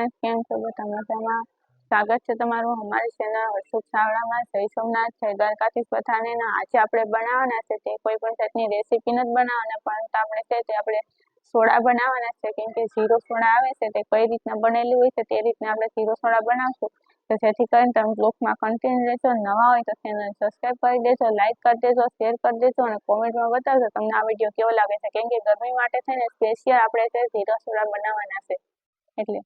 Friends કેમ છો? બધા મજામાં સ્વાગત છે તમારું અમારી ચેનલ હર્ષુક ચાવડામાં. જય સોમનાથ, જય દ્વારકાથી બધાને. આજે આપણે બનાવવાના છે તે કોઈ પણ જાતની રેસીપી નથી બનાવવાના પરંતુ આપણે છે તે આપણે સોડા બનાવવાના છે. કેમ કે જીરો સોડા આવે છે તે કઈ રીતના બનેલી હોય છે તે રીતના આપણે જીરો સોડા બનાવશું. તો જેથી કરીને તમે બ્લોગમાં કન્ટિન્યુ રહેજો, નવા હોય તો ચેનલ સબસ્ક્રાઈબ કરી દેજો લાઇક કરી દેજો શેર કરી દેજો અને કોમેન્ટમાં બતાવજો તમને આ વીડિયો કેવો લાગે છે. કેમ કે ગરમી માટે થઈને સ્પેશિયલ આપણે છે જીરો સોડા બનાવવાના છે. એટલે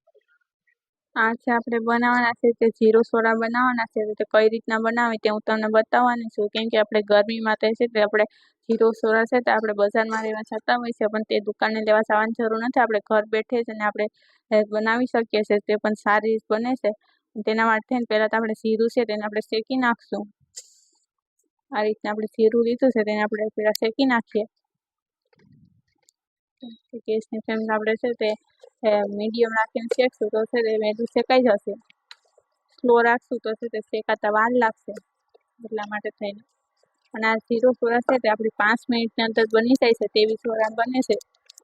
આ છે આપણે બનાવવાના છે તે જીરો સોડા બનાવવાના છે, તો કઈ રીતના બનાવે તે હું તમને બતાવવાની છું. કેમ કે આપણે ગરમીમાં તે છે તે આપણે જીરો સોડા છે તે આપણે બજારમાં લેવા જતા હોય છે, પણ તે દુકાને લેવા જવાની જરૂર નથી. આપણે ઘર બેઠે જ અને આપણે બનાવી શકીએ છીએ, તે પણ સારી બને છે. તેના માટે પહેલાં તો આપણે જીરું છે તેને આપણે શેકી નાખશું. આ રીતના આપણે જીરું લીધું છે તેને આપણે પહેલાં શેકી નાખીએ. ગેસની ફ્લેમ આપણે છે તે મીડિયમ રાખીને શેકશું તો છે તે મેદું શેકાઈ જશે સ્લો રાખશું તો છે તે શેકાતા વાર લાગશે એટલા માટે થઈને અને આ જીરો સોરા છે તે આપણી પાંચ મિનિટની અંદર બની જાય છે તેવી સોરા બને છે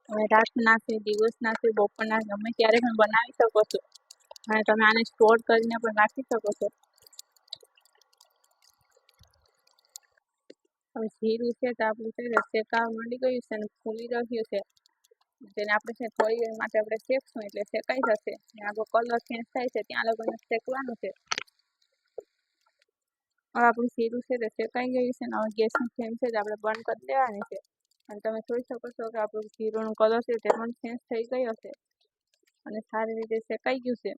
તમે રાતના છે દિવસના છે બપોરના ગમે ત્યારે પણ બનાવી શકો છો અને તમે આને સ્ટોર કરીને પણ રાખી શકો છો હવે જીરું છે તો આપણું છે શેકાવા માંડી ગયું છે અને ફૂલી રહ્યું છે તેને આપણે છે થોડી માટે આપણે શેકશું એટલે શેકાઈ જશે. આગળ કલર ચેન્જ થાય છે, ત્યાં લોકોને શેકવાનું છે. હવે આપણું શીરું છે તે શેકાઈ ગયું છે ને હવે ગેસની ફ્લેમ છે તે આપણે બંધ કરી દેવાની છે. અને તમે જોઈ શકો છો કે આપણું શીરોનું કલર છે તે પણ ચેન્જ થઈ ગયો છે. અને સારી રીતે શેકાઈ ગયું છે.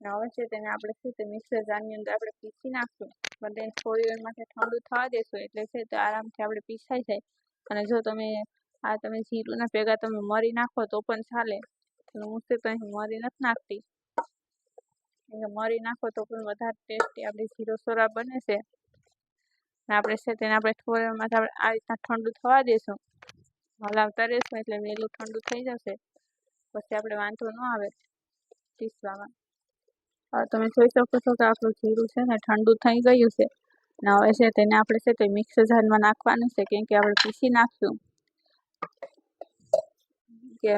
અને હવે છે તેને આપણે શું તે મિક્સર જારની અંદર આપણે પીસી નાખશું. પણ તેને થોડી વાર માટે ઠંડુ થવા દેશું એટલે છે તે આરામથી આપણે પીસાઈ જાય. અને જો તમે આ તમે જીરુંના ભેગા તમે મરી નાખો તો પણ ચાલે. હું તો અહીં મરી નથી નાખતી. મરી નાખો તો પણ વધારે ટેસ્ટી આપણી જીરો સોરા બને છે. આપણે છે તેને આપણે થોડામાં આપણે આ રીતના ઠંડુ થવા દઈશું હલાવતા રહીશું એટલે વહેલું ઠંડુ થઈ જશે. પછી આપણે વાંધો ન આવે પીસવામાં. હવે તમે જોઈ શકો છો કે આપણું જીરું છે ને ઠંડુ થઈ ગયું છે. ને હવે છે તેને આપણે છે તે મિક્સર જારમાં નાખવાનું છે કેમ કે આપણે પીસી નાખશું. કે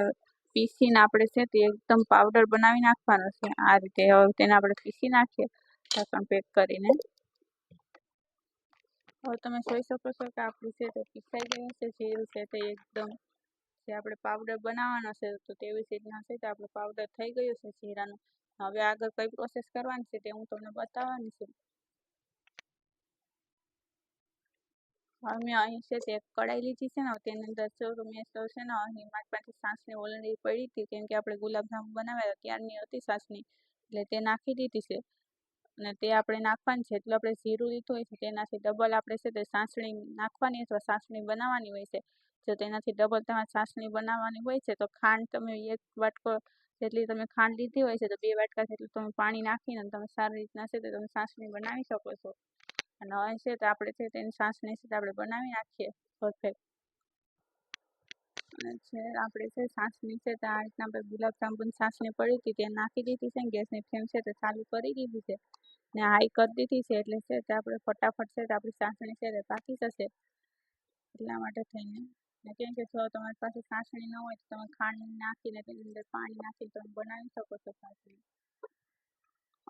પીસીને આપણે છે તે એકદમ પાવડર બનાવી નાખવાનો છે. આ રીતે હવે તેને આપણે પીસી નાખીએ ઢાંકણ પેક કરીને. હવે તમે જોઈ શકો છો કે આપણું છે તે પીસાઈ ગયું છે. જીરું છે તે એકદમ જે આપણે પાવડર બનાવવાનો છે તો તેવી રીતના છે તે આપણો પાવડર થઈ ગયો છે જીરાનું હવે આગળ કઈ પ્રોસેસ કરવાની છે તે હું તમને બતાવવાની છું. હવે મેં અહીં છે તે કઢાઈ લીધી છે ને તેની અંદર જો મેં તો છે ને, અહીં મારી પાસે સાસની ઓલરેડી પડી હતી, કેમ કે આપણે ગુલાબજાંબુ બનાવ્યા ત્યારની હતી સાસની, એટલે તે નાખી દીધી છે. અને તે આપણે નાખવાની છે એટલે આપણે જીરું લીધું હોય છે, તેનાથી ડબલ આપણે છે તે સાસણી નાખવાની અથવા સાસણી બનાવવાની હોય છે. જો તેનાથી ડબલ તમારે સાસણી બનાવવાની હોય છે, તો ખાંડ તમે એક વાટકો જેટલી તમે ખાંડ લીધી હોય છે, તો બે વાટકા જેટલું તમે પાણી નાખીને તમે સારી રીતના છે તે તમે સાસણી બનાવી શકો છો. અને હવે છે તો આપણે છે તેની સાસણી છે આપણે બનાવી નાખીએ પરફેક્ટ અને છે આપણે છે સાસણી છે તો આ રીતના આપણે ગુલાબજાંબુની સાસણી પડી હતી તે નાખી દીધી છે ગેસની ફ્લેમ છે તે ચાલુ કરી દીધી છે. ને હાઈ કરી દીધી છે એટલે છે તે આપણે ફટાફટ છે તો આપણી સાસણી છે તે પાકી જશે. એટલા માટે થઈને. ને કેમ કે જો તમારી પાસે સાસણી ન હોય તો તમે ખાંડ નાખીને તેની અંદર પાણી નાખીને તમે બનાવી શકો છો સાસણી.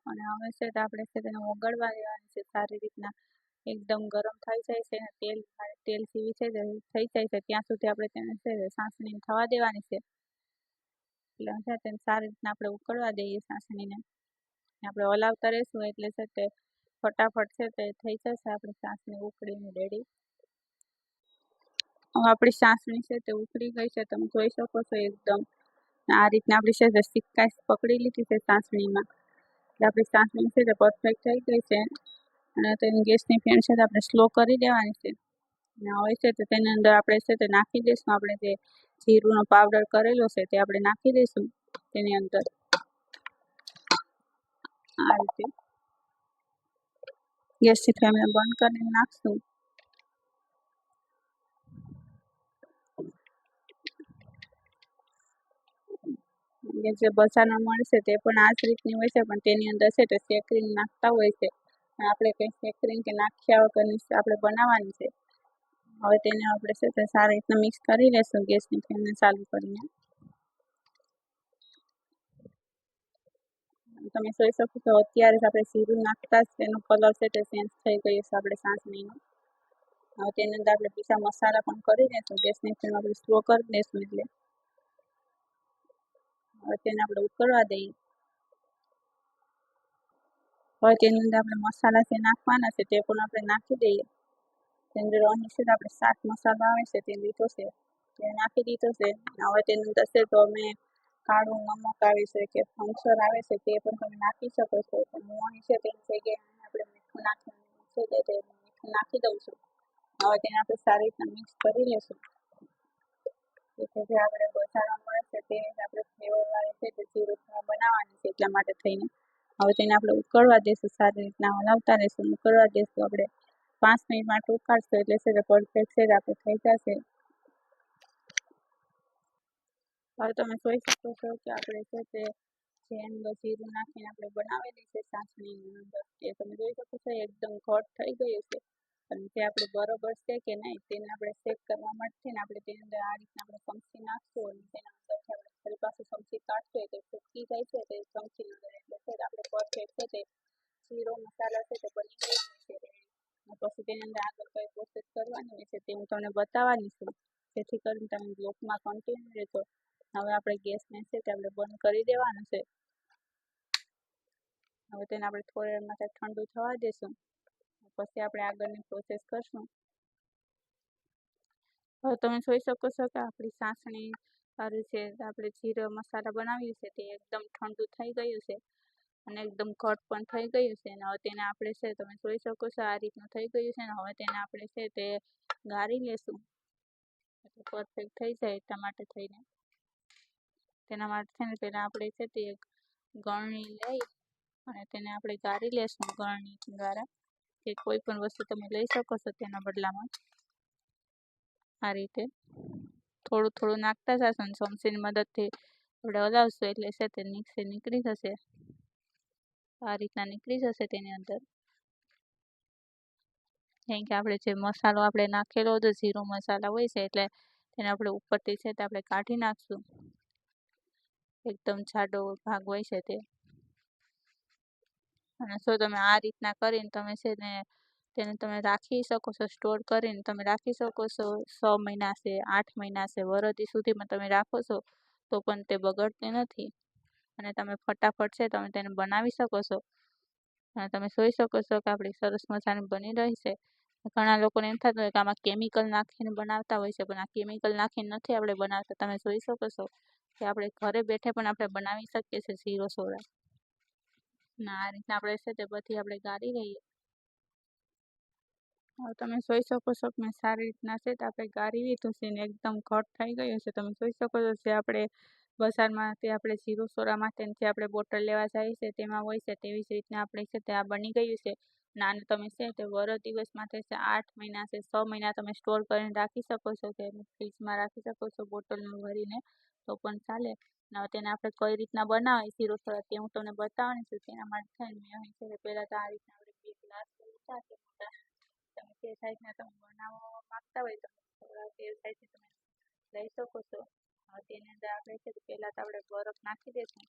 અને હવે છે તો આપણે છે તેને ઓગળવા દેવાની છે, સારી રીતના. એકદમ ગરમ થઈ જાય છે અને તેલ તેલ સીવી છે થઈ જાય છે, ત્યાં સુધી આપણે તેને છે સાસણીને થવા દેવાની છે. એટલે છે તેને સારી રીતના આપણે ઉકળવા દઈએ સાસણીને. આપણે હલાવતા રહીશું એટલે છે તે ફટાફટ છે તે થઈ જશે આપણી સાસણી ઉકળીને રેડી. હવે આપણી સાસણી છે તે ઉકળી ગઈ છે, તમે જોઈ શકો છો એકદમ. આ રીતના આપણી છે તે સિક્કાશ પકડી લીધી છે સાસણીમાં. એટલે આપણી સાસણી છે તે પરફેક્ટ થઈ ગઈ છે અને તેની ગેસની ફેન છે તે આપણે સ્લો કરી દેવાની છે. અને હવે છે તો તેની અંદર આપણે છે તે નાખી દઈશું. આપણે જે જીરુંનો પાવડર કરેલો છે તે આપણે નાખી દઈશું તેની અંદર. આ રીતે. ગેસની ફ્લેમને બંધ કરીને નાખશું. જે બજારમાં મળશે તે પણ આ જ રીતની હોય છે, પણ તેની અંદર છે તે સેકરીન નાખતા હોય છે. આપણે કંઈ સેકરીન કે નાખ્યા વગરની આપણે બનાવવાની છે. હવે તેને આપણે છે તે સારી રીતના મિક્સ કરી લેશું, ગેસની ફ્લેમને ચાલુ કરીને. તમે જોઈ શકો છો, અત્યારે આપણે જીરું નાખતા જ તેનો કલર છે તે ચેન્જ થઈ ગયો છે આપણે સાસણીનો. હવે તેની અંદર આપણે બીજા મસાલા પણ કરી દઈશું ગેસની ફ્લેમ આપણે સ્લો કરી દઈશું એટલે. હવે તેને આપણે ઉકળવા દઈએ. હવે તેની અંદર આપણે મસાલા જે નાખવાના છે, તે પણ આપણે નાખી દઈએ. તેની અંદર અહીં છે આપણે શાક મસાલો આવે છે, તે લીધો છે. તે નાખી દીધો છે. હવે તેની અંદર છે તો અમે કાળું નમક આવે છે કે ફંક્સર આવે છે, તે પણ તમે નાખી શકો છો. પણ હું અહીં છે તેની જગ્યાએ આપણે મીઠું નાખી છે, તે મીઠું નાખી દઉં છું. હવે તેને આપણે સારી રીતના મિક્સ કરી લઈશું આપણે બજારમાં મળે છે તે આપણે ફ્લેવરવાળી છે તે જીરું બનાવવાની છે એટલા માટે થઈને. હવે તેને આપણે ઉકળવા દઈશું સારી રીતના હલાવતા રહીશું. ઉકળવા દઈશું આપણે. પાંચ મિનિટ માટે ઉકાળશું, એટલે છે પરફેક્ટ છે આપણે થઈ જશે. હવે તમે જોઈ શકો છો કે આપણે છે તે જેમ જીરું નાખીને આપણે બનાવેલી છે ચાસણીની અંદર. એ તમે જોઈ શકો છો, એકદમ ઘટ થઈ ગયું છે. અને તે આપણે બરોબર છે કે નહીં તેને આપણે ચેક કરવા માટે ને આપણે તેની અંદર આ રીતના આપણે સમસી નાખશું અને તેના અંદર ફરી પાછું ચમચી કાઢશું એટલે ફૂટકી જાય છે તે ચમચી અંદર એટલે છે આપણે પરફેક્ટ છે તે જીરો મસાલા છે તે બની ગયો છે પછી તેની અંદર આગળ કઈ પ્રોસેસ કરવાની હોય છે તે હું તમને બતાવવાની છું. જેથી કરીને તમે બ્લોકમાં કન્ટિન્યુ રહેશો હવે આપણે ગેસને છે તે આપણે બંધ કરી દેવાનું છે. હવે તેને આપણે થોડી માટે ઠંડુ થવા દઈશું પછી આપણે આગળની પ્રોસેસ કરશું. હવે તમે જોઈ શકો છો કે આપણી સાસણી સારી છે આપણે જીરો મસાલા બનાવ્યું છે તે એકદમ ઠંડુ થઈ ગયું છે અને એકદમ ઘટ પણ થઈ ગયું છે. અને હવે તેને આપણે છે, તમે જોઈ શકો છો આ રીતનું થઈ ગયું છે ને હવે તેને આપણે છે તે ગાળી લેશું. એટલે પરફેક્ટ થઈ જાય એટલા માટે થઈને. તેના માટે છે ને પહેલાં આપણે છે તે ગળણી લઈ અને તેને આપણે ગાળી લેશું ગળણી દ્વારા. કે કોઈ પણ વસ્તુ તમે લઈ શકો છો તેના બદલામાં. આ રીતે. થોડું થોડું નાખતા જશો અને ચમચીની મદદથી આપણે હલાવશું એટલે છે તે નીચે નીકળી જશે. આ રીતના નીકળી જશે તેની અંદર. કેમ કે આપણે જે મસાલો આપણે નાખેલો હતો જીરો મસાલા હોય છે, એટલે તેને આપણે ઉપરથી છે તે આપણે કાઢી નાખશું. એકદમ જાડો ભાગ હોય છે તે. અને જો તમે આ રીતના કરીને તમે છે ને તેને તમે રાખી શકો છો, સ્ટોર કરીને તમે રાખી શકો છો, છ મહિના છે, આઠ મહિના છે વરદી સુધીમાં તમે રાખો છો, તો પણ તે બગડતી નથી. અને તમે ફટાફટ છે તમે તેને બનાવી શકો છો. અને તમે જોઈ શકો છો કે આપણી સરસ મજાની બની રહી છે. ઘણા લોકોને એમ થતું હોય કે આમાં કેમિકલ નાખીને બનાવતા હોય છે, પણ આ કેમિકલ નાખીને નથી આપણે બનાવતા. તમે જોઈ શકો છો કે આપણે ઘરે બેઠે પણ આપણે બનાવી શકીએ છીએ ઝીરો સોડા. ના આ રીતના આપણે છે તે બધી આપણે ગાળી લઈએ. હવે તમે જોઈ શકો છો કે મેં સારી રીતના છે તો આપણે ગાળી લીધું છે ને એકદમ ઘટ થઈ ગયું છે. તમે જોઈ શકો છો જે આપણે બજારમાં તે આપણે જીરો સોડા તેનાથી આપણે બોટલ લેવા જાય છે, તેમાં હોય છે તેવી જ રીતના આપણે છે તે આ બની ગયું છે. નાને તમે છે તે વર દિવસ માટે છે, આઠ મહિના છે, છ મહિના તમે સ્ટોર કરીને રાખી શકો છો કે ફ્રીજમાં રાખી શકો છો બોટલમાં ભરીને, તો પણ ચાલે. તેને આપણે કઈ રીતના બનાવીએ, શીરો સોડા તે હું તમને બતાવવાની છું, તેના માટે થઈને મેં અહીં છે પહેલાં તો આ રીતના આપણે બે ગ્લાસ લીધા છે, મોટા. તમે જે સાઈઝના તમે બનાવવા માગતા હોય તો થોડા તે સાઈઝથી તમે લઈ શકો છો. તેની અંદર આપણે છે પહેલાં તો આપણે બરફ નાખી દઈશું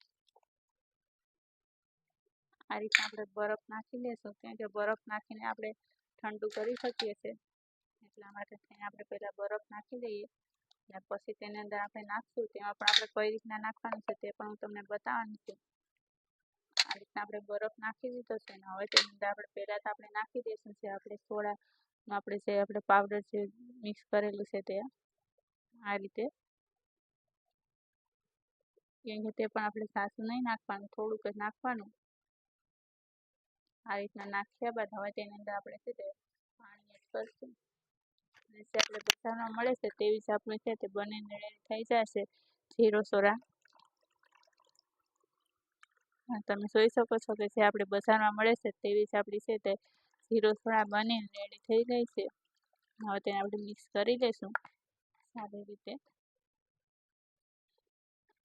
આ રીતના આપણે બરફ નાખી લેશું. કેમ કે બરફ નાખીને આપણે ઠંડુ કરી શકીએ છીએ. એટલા માટે થઈને આપણે પહેલાં બરફ નાખી દઈએ અને પછી તેની અંદર આપણે નાખશું. તેમાં પણ આપણે કઈ રીતના નાખવાનું છે તે પણ હું તમને બતાવવાની છું. આ રીતના આપણે બરફ નાખી દીધો છે અને હવે તેની અંદર આપણે પહેલાં તો આપણે નાખી દઈશું જે આપણે સોડા આપણે જે આપણે પાવડર જે મિક્સ કરેલું છે તે. આ રીતે. કેમ કે તે પણ આપણે સાસું નહીં નાખવાનું, થોડુંક જ નાખવાનું. આ રીતના નાખ્યા બાદ હવે તેની અંદર આપણે છે તે પાણી એડ કરશું. જે આપણે બજારમાં મળે છે તેવી જ આપણે છે તે બનીને થઈ જશે. જીરો સોરા. તમે જોઈ શકો છો કે જે આપણે બજારમાં મળે છે તેવી જ આપણી છે તે જીરો સોડા બનીને રેડી થઈ ગઈ છે. હવે તેને આપણે મિક્સ કરી લઈશું. સારી રીતે.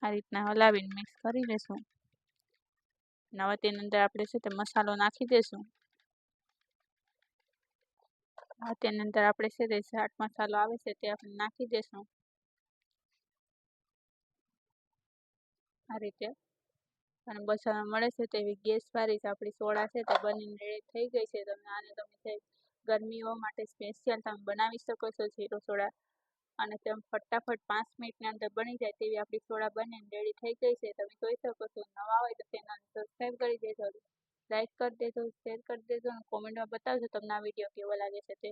આ રીતના હલાવીને મિક્સ કરી લઈશું. અને હવે તેની અંદર આપણે છે તે મસાલો નાખી દઈશું હવે તેની અંદર આપણે છે તે ચાટ મસાલો આવે છે તે આપણે નાખી દઈશું આ રીતે. અને બજારમાં મળે છે તેવી ગેસ ગેસવાળી જ આપણી સોડા છે તે બનીને રેડી થઈ ગઈ છે. તમે આને તમે છે ગરમીઓ માટે સ્પેશિયલ તમે બનાવી શકો છો જીરો સોડા અને તેમ ફટાફટ પાંચ મિનિટની અંદર બની જાય તેવી આપણી સોડા બનીને રેડી થઈ ગઈ છે. તમે જોઈ શકો છો, નવા હોય તો ચેનલને સબસ્ક્રાઈબ કરી દેજો લાઇક કરી દેજો શેર કરી દેજો અને કોમેન્ટમાં બતાવજો તમને આ વીડિયો કેવો લાગે છે તે.